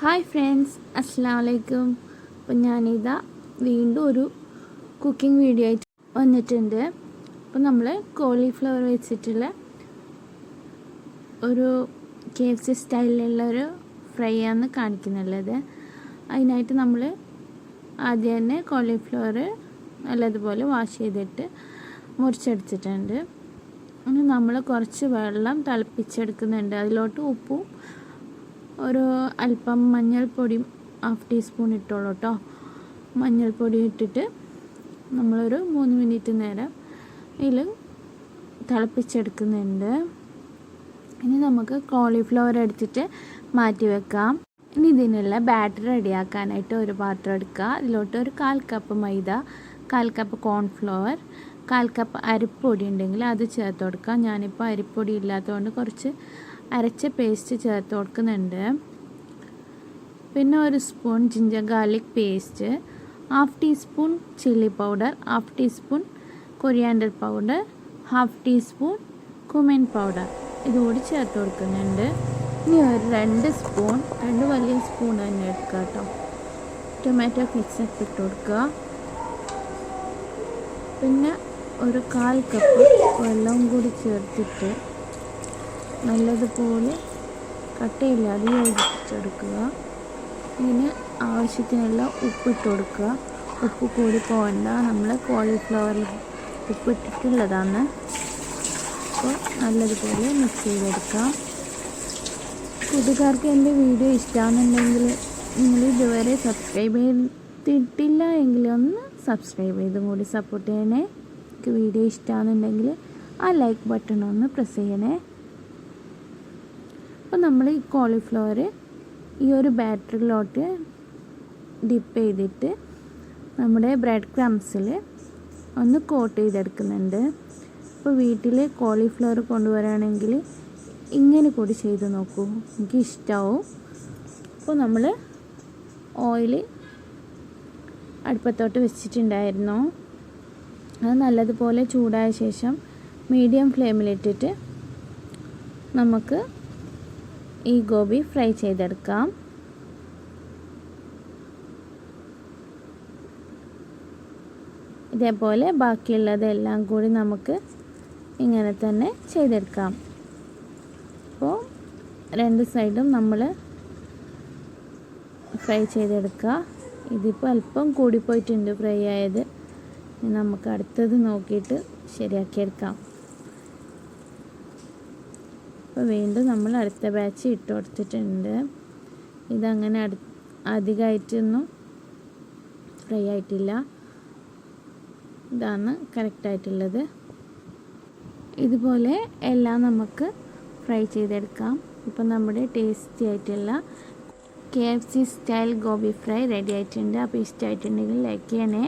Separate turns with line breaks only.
Hi friends അസ്സാം വലൈക്കും അപ്പം ഞാനിതാ വീണ്ടും ഒരു കുക്കിംഗ് വീഡിയോ ആയിട്ട് വന്നിട്ടുണ്ട്. അപ്പം നമ്മൾ കോളിഫ്ലവർ വെച്ചിട്ടുള്ള ഒരു കെ എഫ് സി സ്റ്റൈലിലുള്ള ഒരു ഫ്രൈ ആണ് കാണിക്കുന്നുള്ളത്. അതിനായിട്ട് നമ്മൾ ആദ്യം തന്നെ കോളിഫ്ലവർ നല്ലതുപോലെ വാഷ് ചെയ്തിട്ട് മുറിച്ചെടുത്തിട്ടുണ്ട്. നമ്മൾ കുറച്ച് വെള്ളം തിളപ്പിച്ചെടുക്കുന്നുണ്ട്. അതിലോട്ട് ഉപ്പും ഒരു അല്പം മഞ്ഞൾപ്പൊടിയും ഹാഫ് ടീസ്പൂൺ ഇട്ടോളൂ കേട്ടോ മഞ്ഞൾപ്പൊടി ഇട്ടിട്ട് നമ്മളൊരു മൂന്ന് മിനിറ്റ് നേരം ഇതിൽ തിളപ്പിച്ചെടുക്കുന്നുണ്ട്. ഇനി നമുക്ക് കോളിഫ്ലവർ എടുത്തിട്ട് മാറ്റി വെക്കാം. ഇനി ഇതിനുള്ള ബാറ്റർ റെഡിയാക്കാനായിട്ട് ഒരു പാത്രം എടുക്കുക. അതിലോട്ട് ഒരു കാൽ കപ്പ് മൈദ കാൽ കപ്പ് കോൺഫ്ലവർ കാൽ കപ്പ് അരിപ്പൊടി ഉണ്ടെങ്കിൽ അത് ചേർത്ത് കൊടുക്കാം ഞാനിപ്പോൾ അരിപ്പൊടി ഇല്ലാത്തതുകൊണ്ട് കുറച്ച് അരച്ച പേസ്റ്റ് ചേർത്ത് കൊടുക്കുന്നുണ്ട്. പിന്നെ ഒരു spoon ginger garlic paste half teaspoon chilli powder half teaspoon coriander powder half teaspoon cumin powder ഇതുകൂടി ചേർത്ത് കൊടുക്കുന്നുണ്ട്. ഇനി ഒരു രണ്ട് സ്പൂൺ രണ്ട് വലിയ സ്പൂൺ തന്നെ എടുക്കുക കേട്ടോ. ടൊമാറ്റോ മിക്സ് ഇട്ട് കൊടുക്കുക. പിന്നെ ഒരു കാൽ കപ്പ് വെള്ളം കൂടി ചേർത്തിട്ട് നല്ലതുപോലെ കട്ടയില്ലാതെ യോജിപ്പിച്ചെടുക്കുക ഇതിന് ആവശ്യത്തിനുള്ള ഉപ്പിട്ട് കൊടുക്കുക. ഉപ്പ് കൂടി പോകണ്ട. നമ്മൾ കോളിഫ്ലവറിൽ ഉപ്പിട്ടിട്ടുള്ളതാണ്. അപ്പോൾ നല്ലതുപോലെ മിക്സ് ചെയ്തെടുക്കാം. കൂട്ടുകാർക്ക് എന്റെ വീഡിയോ ഇഷ്ടമാണെന്നുണ്ടെങ്കിൽ നിങ്ങൾ ഇതുവരെ സബ്സ്ക്രൈബ് ചെയ്തിട്ടില്ല എങ്കിൽ ഒന്ന് സബ്സ്ക്രൈബ് ചെയ്തും കൂടി സപ്പോർട്ട് ചെയ്യണേ. എനിക്ക് വീഡിയോ ഇഷ്ടമാണെന്നുണ്ടെങ്കിൽ ആ ലൈക്ക് ബട്ടൺ ഒന്ന് പ്രസ് ചെയ്യണേ. അപ്പോൾ നമ്മൾ ഈ കോളിഫ്ലവർ ഈ ഒരു ബാറ്ററിലോട്ട് ഡിപ്പ് ചെയ്തിട്ട് നമ്മുടെ ബ്രെഡ് ക്രംസിൽ ഒന്ന് കോട്ട് ചെയ്തെടുക്കുന്നുണ്ട്. ഇപ്പോൾ വീട്ടിൽ കോളിഫ്ലവർ കൊണ്ടുവരാണെങ്കിൽ ഇങ്ങനെ കൂടി ചെയ്ത് നോക്കൂ. എനിക്ക് ഇഷ്ടമാവും അപ്പോൾ നമ്മൾ ഓയിൽ അടുപ്പത്തോട്ട് വെച്ചിട്ടുണ്ടായിരുന്നു. അത് നല്ലതുപോലെ ചൂടായ ശേഷം മീഡിയം ഫ്ലെയിമിലിട്ടിട്ട് നമുക്ക് ഈ ഗോബി ഫ്രൈ ചെയ്തെടുക്കാം. ഇതേപോലെ ബാക്കിയുള്ളതെല്ലാം കൂടി നമുക്ക് ഇങ്ങനെ തന്നെ ചെയ്തെടുക്കാം. അപ്പോൾ രണ്ട് സൈഡും നമ്മൾ ഫ്രൈ ചെയ്തെടുക്കുക. ഇതിപ്പോൾ അല്പം കൂടിപ്പോയിട്ടുണ്ട് ഫ്രൈ ആയത്. നമുക്ക് അടുത്തത് നോക്കിയിട്ട് ശരിയാക്കിയെടുക്കാം. അപ്പോൾ വീണ്ടും നമ്മൾ അടുത്ത ബാച്ച് ഇട്ട് കൊടുത്തിട്ടുണ്ട്. ഇതങ്ങനെ അടു അധികമായിട്ടൊന്നും ഫ്രൈ ആയിട്ടില്ല. ഇതാണ് കറക്റ്റായിട്ടുള്ളത് ഇതുപോലെ എല്ലാം നമുക്ക് ഫ്രൈ ചെയ്തെടുക്കാം. ഇപ്പം നമ്മുടെ ടേസ്റ്റി ആയിട്ടുള്ള K F C style gobi fry ready ആയിട്ടുണ്ട്. അപ്പോൾ ഇഷ്ടമായിട്ടുണ്ടെങ്കിൽ ലൈക്ക് ചെയ്യണേ.